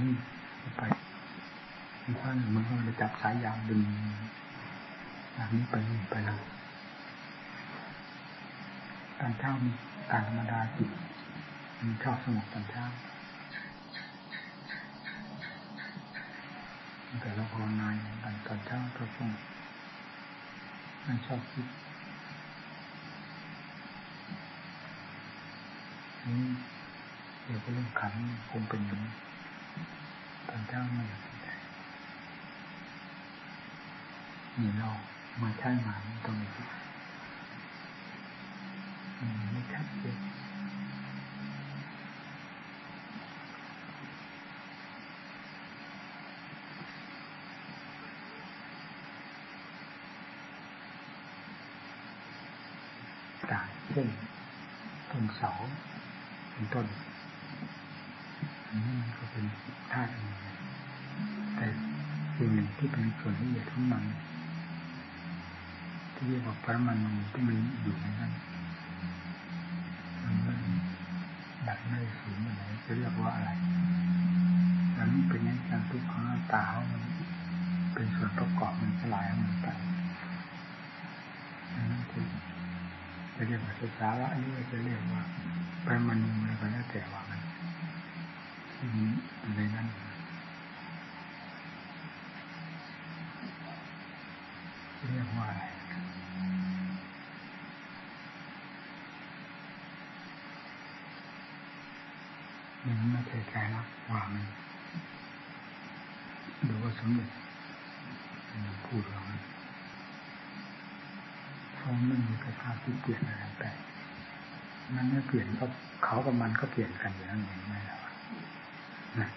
นี่ไปมันก็มันก็จะจับสายยางดึงจากนี้ไปไปเลยตอนเช้ามีการธรรมดาจิตมันชอบสงบตอนเช้าแต่เราภาวนานกันตอนเช้าก็คงมันชอบคิดนี่เดี๋ยวก็เรื่องขันคงเป็นอย่างนี้ เช้าไม่อยากนี่เรามาใช้งาตรงนี้ไม่ชัดเจนต่างเช่นต้นเสาเป็นต้น นี่ก็เป็นธาตุแต่สิ่งหนึ่งที่เป็นส่วนละเอียดของมัน ที่เรียกว่าปรมาณูที่มันอยู่ในนั้นมันไม่ดับไม่สูญอะไรจะเรียกว่าอะไรแล้วนี่เป็นอย่างการทุกข์ของตาเขามันเป็นส่วนประกอบมันสลายของมันไปนั่นคือจะเรียกว่าสาระนี่จะเรียกว่าปรมาณูอะไรก็แล้วแต่ว่า ในนั้นเรียกว่าอะไรมันไม่ใช่ใจรักว่ามันดูว่าสมเด็จพูดว่าเขาไม่มีกระทาที่เปลี่ยนอะไรไปมันไม่เปลี่ยนก็เขากับมันก็เปลี่ยนกันอย่างนั้นเองไม่แล้วนะ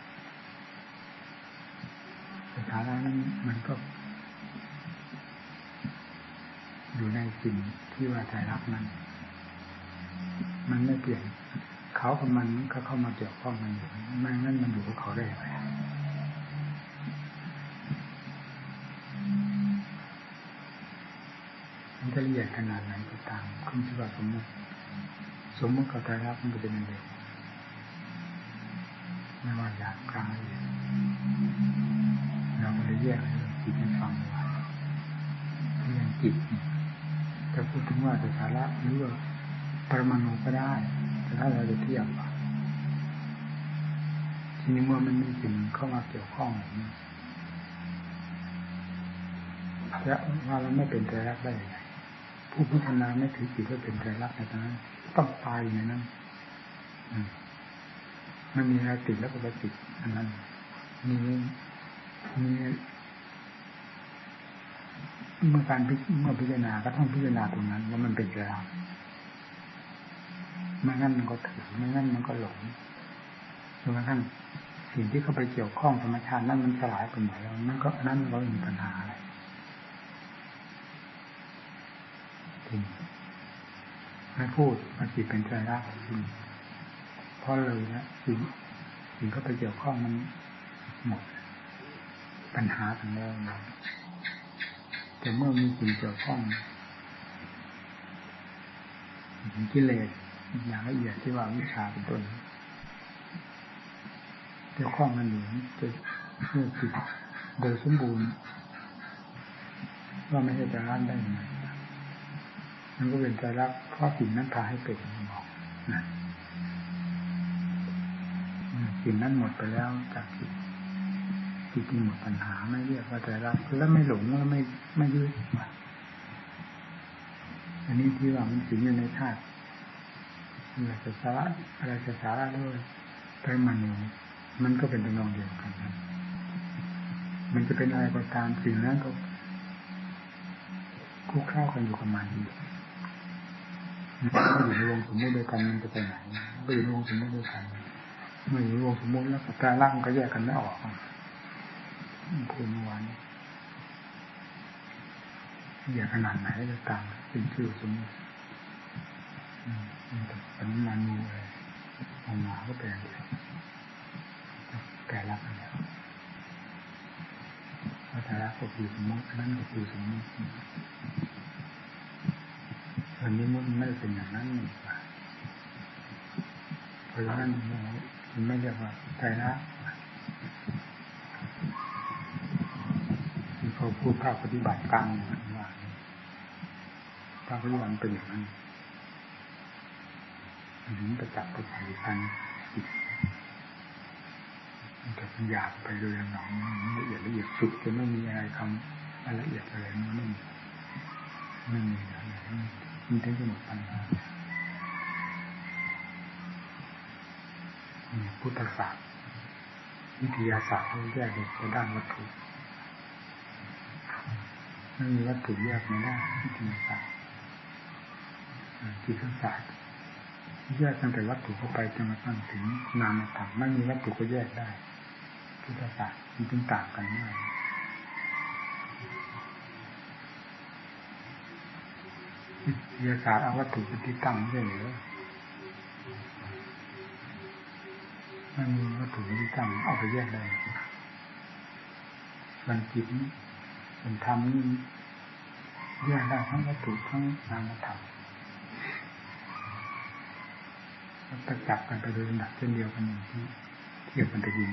สถา นั้นมันก็ อยู่ในสิ่งที่ว่าใจรักนั้น มันไม่เปลี่ยน เขากับมันก็เข้ามาเกี่ยวข้องกันอยู่ไม่งั้นมันอยู่กับเขาได้ไหมมันจะละเอียดขนาดไหนก็ตามขึ้นที่ว่าสมมติ สมมติกับใจรักมันจะเป็นยังไงไม่ว่าอยากกลางละเอียด เราก็เลยแยกจิตให้ฟังว่าเรื่องจิตจะพูดถึงว่าแต่สาระหรือว่าปรมาณูก็ได้ แต่ถ้าเราจะเทียบทีนี้เมื่อมันมีสิ่งเข้ามาเกี่ยวข้องอย่างนี้แล้วว่าเราไม่เป็นใจรักได้ยังไงผู้พัฒนาไม่ถือจิตว่าเป็นใจรักในตอนนั้นต้องตายในนั้นมันมีอะไรติดแล้วก็ไปติดอันนั้นมี มีเมื่อการพิเมื่อพิจารณาก็ต้องพิจารณาตรงนั้นว่ามันเป็นใจรักไม่งั้นมันก็ถือไม่งั้นมันก็หลงจนกระทั่งสิ่งที่เข้าไปเกี่ยวข้องธรรมชาตินั้นมันสลายไปหมดแล้วนั่นก็นั่นก็มีปัญหาอะไรจริงไม่พูดมันจิตเป็นใจรักจริงเพราะเลยนะสิ่งสิ่งเข้าไปเกี่ยวข้องมันหมด ปัญหาทั้งนั้นแต่เมื่อมีสิ่งเกี่ยวข้องกิเลสอย่างละเอียดที่ว่าวิชาเป็นต้นเกี่ยวข้องกันอยู่จะเพื่อจิตโดยสมบูรณ์ว่าไม่ใช่จะรักได้ยังไงมันก็เป็นใจรักเพราะสิ่งนั้นพาให้เป็นบอกนะสิ่งนั้นหมดไปแล้วจากจิต จิตหมดปัญหาไม่เรียกว่าใจรักแล้วไม่หลงแล้วไม่ไม่ยึดอันนี้ที่ว่ามันสิงอยู่ในธาตุอะไรจะสาระอะไรจะสาระด้วยไปมันมันก็เป็นตัวนองเดียวกันนะมันจะเป็นอะไรก็ตามสิ่งนั้นก็คุกเข้ากันอยู่กับมันถ้าอยู่ในวงสมมติด้วยกันมันจะไปไหนไปอยู่ในวงสมมติด้วยกันเมื่ออยู่ในวงสมมติแล้วกับการร่างก็แยกกันไม่ออก พูดเมื่อวานแยกขนาดไหนก็ตามเป็นชื่อสมมติเป็นมานูอะไรออกมาก็เป็นแก่รักกันแล้ววัฏรักก็คือสมมตินั่นก็คือสมมติอันนี้มันไม่ได้เป็นอย่างนั้นนี่เพราะฉะนั้นมันไม่เรียกว่าใจรัก เขาพูดภาคปฏิบัติกลางว่าภาคปฏิบัติเป็นอย่างนั้นถึงประจับประสานกันจิตมันจะเป็นหยาบไปโดยหนองละเอียดละเอียดสุดจะไม่มีอะไรคำละเอียดอะไรมันไม่มีไม่มีอะไรมันถึงจะหมดปัญหาพุทธศาสตร์วิทยาศาสตร์เขาแยกออกด้านวัตถุ ไม่มีวัตถุแยกไม่ได้วิทยาศาสตร์จิตศาสตร์แยกตั้งแต่วัตถุเข้าไปจนกระทั่งถึงนามธรรมไม่มีวัตถุก็แยกได้พุทธศาสตร์มันจึงต่างกันมากวิทยาศาสตร์เอาวัตถุเป็นที่ตั้งไม่ใช่หรือมันมีวัตถุเป็นที่ตั้งเอาไปแยกได้มันจิต มันทำนี่แยกได้ทั้งวัตถุทั้งนามธรรมประจับกันไปโดยลำดับเช่นเดียวกันที่เทียบกันตะยิน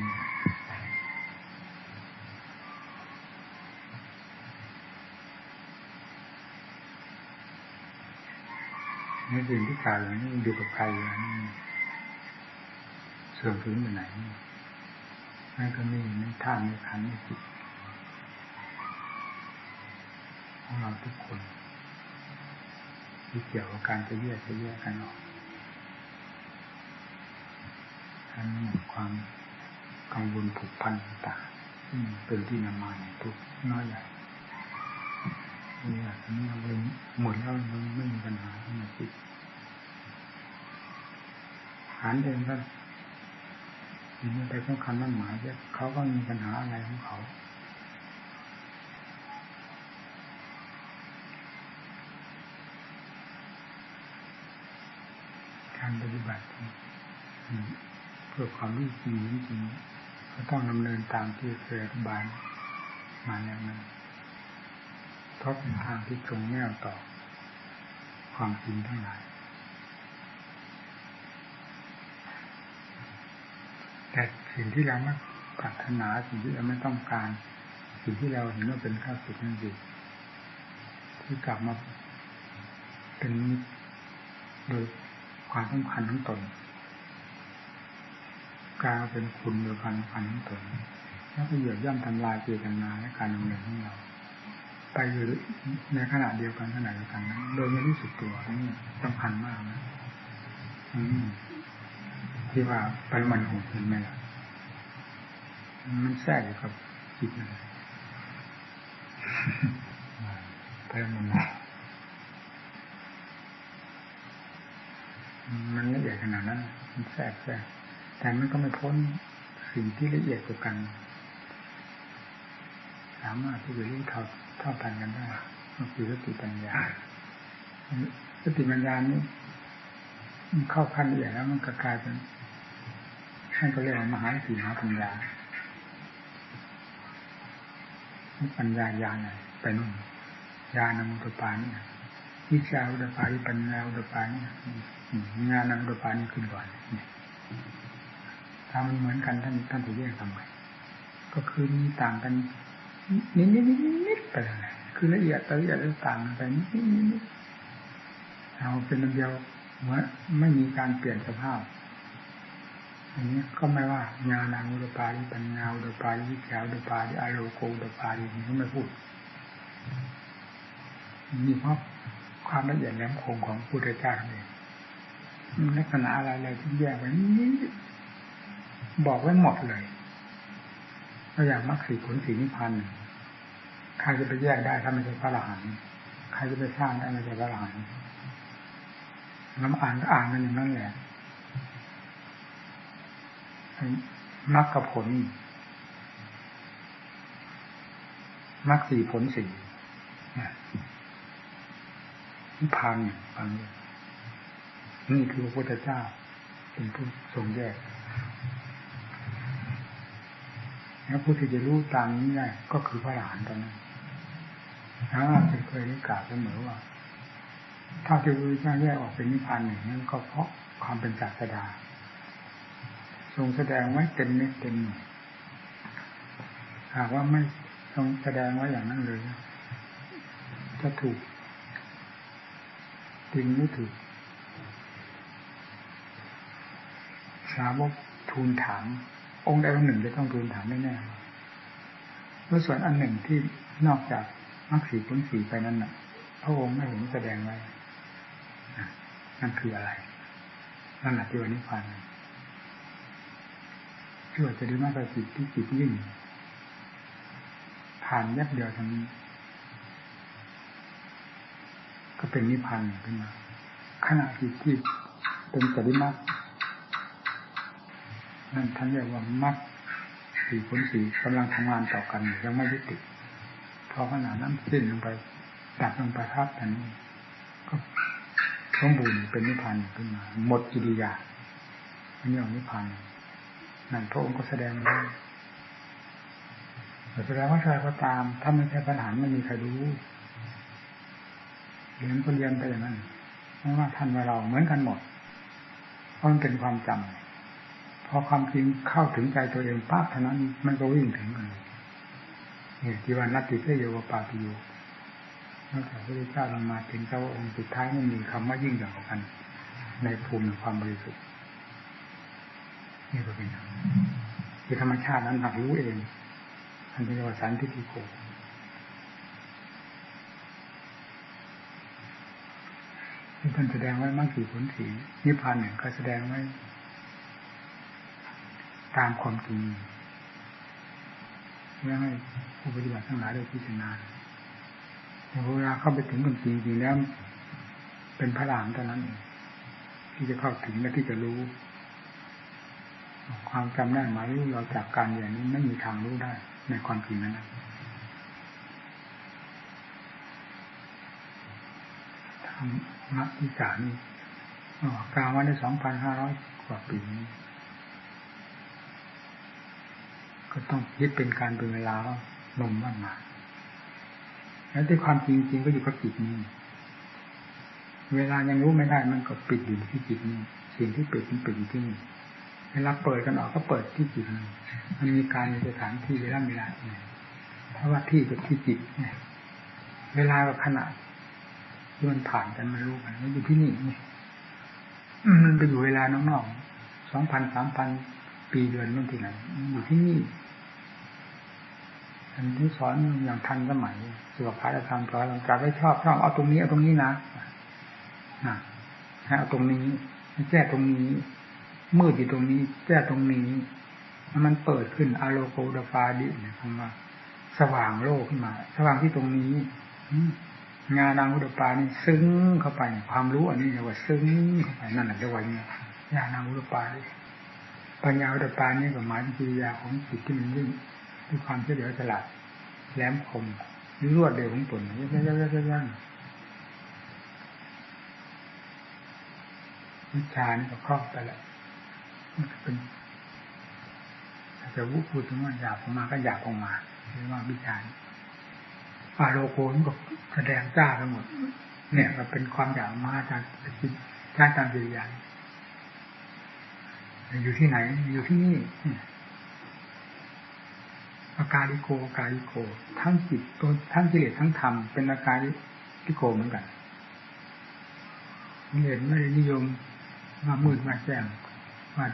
ในสิ่งที่กล่าวอย่างนี้อยู่กับใครอย่างนี้เสื่อมถึงไปไหนนั่นก็มีในท่าในขันในจิตของ เราทุกคนที่เกี่ยวกับการจะแยกจะแยกกันออกทั้งหมดความกังวลผูกพันต่างเป็นที่นำมาในทุกน้อยใหญ่นี่อันนี้เราเหมดแล้วมันไม่มีปัญหาในจิตหานเองก็มันไปสำคัญมั่นหมายเขาก็มีปัญหาอะไรของเขา การปฏิบัติเพื่อความรู้จริงจริงก็ต้องดำเนินตามที่เคยอธิบายมาแล้วนั้นเพราะเป็นทางที่ตรงแนวต่อความจริงทั้งหลาย แต่สิ่งที่เราไม่ปรารถนาสิ่งที่เราไม่ต้องการ สิ่งที่เราเห็นว่าเป็นข้าศึกนั่นเองที่กลับมาเป็นโดย ความสำคัญของตนกลายเป็นคุณโดยความสำคัญของตนแล้วก็เหยียบย่ำทำลายเจตนาและการดำเนินของเรา ไปอยู่ในขณะเดียวกันขณะเดียวกันนั้นโดยไม่รู้สึกตัวนี่สำคัญมากนะที่ว่าไปมันหงเห็นไหมล่ะมันแทรกอยู่กับจิตเลยไปมัน มันละเอียดขนาดนั้นมันแทรกแทรกแต่มันก็ไม่พ้นสิ่งที่ละเอียดกว่ากัน สามารถที่จะรู้เท่าเท่าทันกันได้ก็คือสติปัญญาสติปัญญานี้มันเข้าขั้นละเอียดแล้วมันก็กลายเป็นท่านก็เรียกว่ามหาสติมหาปัญญาปัญญาญาณไปนู่นญาณมุตปานี่ วิชาอุตปาปัญญาอุตปานี่งานนอุตปานี่ขึ้นก่อนถ้ามันเหมือนกันท่านท่านจะแยกทำไมก็คือมีต่างกันนิดนิดนิดนิดไปเลยคือละเอียดละเอียดต่างกันไปนิดนิดนิดเอาเป็นเดียวเหมือนไม่มีการเปลี่ยนสภาพอันนี้ก็ไม่ว่าญาณังอุตปาริปัญญาอุตปาริวิชาอุตปาริอโลโกอุตปารินี่ก็ไม่พูดมีเพราะ ความละเอียดแหลมคมของพุทธเจ้าเองลักษณะอะไรอะไรที่แยกไว้นี้บอกไว้หมดเลยก็อย่างมรรคสีผลสีนิพพานใครจะไปแยกได้ถ้าไม่ใช่พระอรหันต์ใครจะไปสร้างได้ไม่ใช่พระอรหันต์น้ำอ่านก็อ่านกันอย่างนั้นแหละมรรคกับผลมรรคสี่ผลสี่นิ พพานฟังนี่คือพระพุทธเจ้า เป็นผู้ทรงแยกแล้วผู้ที่จะรู้ตามนี้ได้ก็คือพระอรหันต์ตอนนั้นถ้าเคยได้กล่าวเสมอว่า ถ้าจะรู้จ้าแยกออกเป็นนิพพานหนึ่งนั้นก็เพราะความเป็นศาสดา ทรงแสดงไว้เต็มเม็ดเต็มหน่วยหากว่าไม่ต้องแสดงไว้อย่างนั้นเลย จะถูก จริงไม่ถูกสาวกทูลถาม องค์ใดองค์หนึ่งจะต้องทูลถามแน่ๆแล้วส่วนอันหนึ่งที่นอกจากมรรคสีผลสีไปนั้นน่ะ พระองค์ไม่เห็นแสดงไว้นั่นคืออะไรนั่นแหละที่วันนี้ฟันชื่อจะได้มากกว่าจิตที่จิตยิ่งผ่านยับเดียวทางนี้ ก็เป็นนิพพานขึ้นมาขณะจิตที่เป็นสริมักนั่นท่านเรียกว่ามักสี่ผลสี่กำลังทำงานต่อกันยังไม่ยุติพอขนาดนั้นสิ้นลงไปดับลงไปทับอันนี้ก็สมบูรณ์เป็นนิพพานขึ้นมา หมดกิริยาอันนี้นิพพานนั่นพระองค์ก็แสดงไว้แสดงว่าใครก็ตาม ถ้าไม่ใช่ปัญหาไม่มีใครรู้ เรียนก็เรียนไปอย่างนั้นไม่ว่าท่านว่าเราเหมือนกันหมด เพราะมันเป็นความจำพอความจริงเข้าถึงใจตัวเองปั๊บเท่านั้น มันก็วิ่งถึงกันเนี่ยที่ว่านัตติเตโยวปาติโยนอกจากพระพุทธเจ้าลงมาถึงเจ้าองค์สุดท้ายไม่มีคำว่ายิ่งใหญ่กว่ากัน ในภูมิความบริสุทธิ์นี่ก็เป็นคือธรรมชาตินั้นหักรู้เองอันเป็นวสันทิฏฐิโก ท่านแสดงไว้มากสี่ผลสีนิพพานหนึ่งก็แสดงไว้ ตามความจริงเพื่อให้ผู้ปฏิบัติทั้งหลายได้พิจารณาแต่เวลาเข้าไปถึงความจริงจริงแล้วเป็นพระรามเท่านั้นเองที่จะเข้าถึงและที่จะรู้ ความจำได้หมายรู้เราจากการอย่างนี้ไม่มีทางรู้ได้ ในความจริงนั้นทำ นักวิจารณ์กลางวันในสองพันห้าร้อยกว่าปีนี้ก็ต้องยึดเป็นการเป็นเวลาว่าลมว่านมาแล้วที่ความจริงจริงก็อยู่กับจิตนี้ เวลายังรู้ไม่ได้มันก็ปิดอยู่ที่จิตนี้ สิ่งที่ปิดมันปิดอยู่ที่นี่เวลาเปิดกันออกก็เปิดที่จิตนี้มันมีการมีสถานที่เวลาเวลาเพราะว่าที่กับที่จิตเนี่ยเวลากับขนาด ที่มันผ่านกันมารู้กันมันอยู่ที่นี่นี่มันไปอยู่เวลาน้อกๆสองพันสามพันปีเดือนนั่นที่ไหนอยู่ที่นี่อันที่สอนอย่างทันสมัยสุขภาพธรรมสอนหลังจากไม่ชอบชอบเอาตรงนี้เอาตรงนี้นะนะให้เอาตรงนี้ให้แก้ตรงนี้ มืดอยู่ตรงนี้ แก้ตรงนี้มันเปิดขึ้นอะโลโกดฟาดิเนี่ยคำว่า สว่างโลกขึ้นมา สว่างที่ตรงนี้ งานนางอุดปานี่ซึ้งเข้าไป ความรู้อันนี้เรียกว่าซึ้งเข้าไปนั่นแหละเรียกว่าเนี่ยญาณางอุดปาปัญญาอุดปานี่ก็หมายถึงกิริยาของจิตที่มันยิ่งด้วยความเฉลียวฉลาดแหลมคมหรือรวดเร็วของตนยัยยัยยัยยัยวิชานี่ก็ครอบไปแล้วมันเป็นจะวุพูดถึงว่าหยาบออกมาก็หยาบออกมาเรียกว่าวิชา อาโลโกนก็แสดงจ้าไปหมด เนี่ยก็เป็นความหยาบมาจากจิตจ้าตามจิตญาณอยู่ที่ไหน อยู่ที่นี่อาการลิโกอาการลิโก ทั้งจิตตัวทั้งกิเลสทั้งธรรมเป็นอาการลิโกเหมือนกันเห็นไม่นิยมมามืดมาแจ้งว่า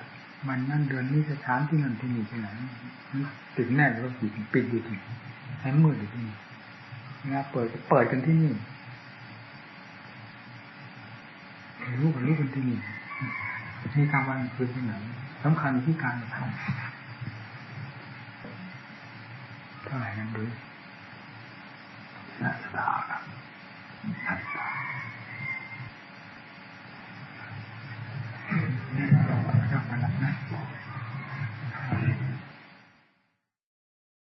มันนั่นเดือนนี้สถานที่นั่นที่นี่ที่ไหนติดแน่แล้วปิดปิดอยู่ที่ให้มืดอยู่ที่นี่ นะเปิดเปิดกันที่นี่รู้กันรู้กันที่นี่มีการวันคืนที่ไหนสำคัญที่การทำเท่าไหร่นั้นดูนักตาครับนักตา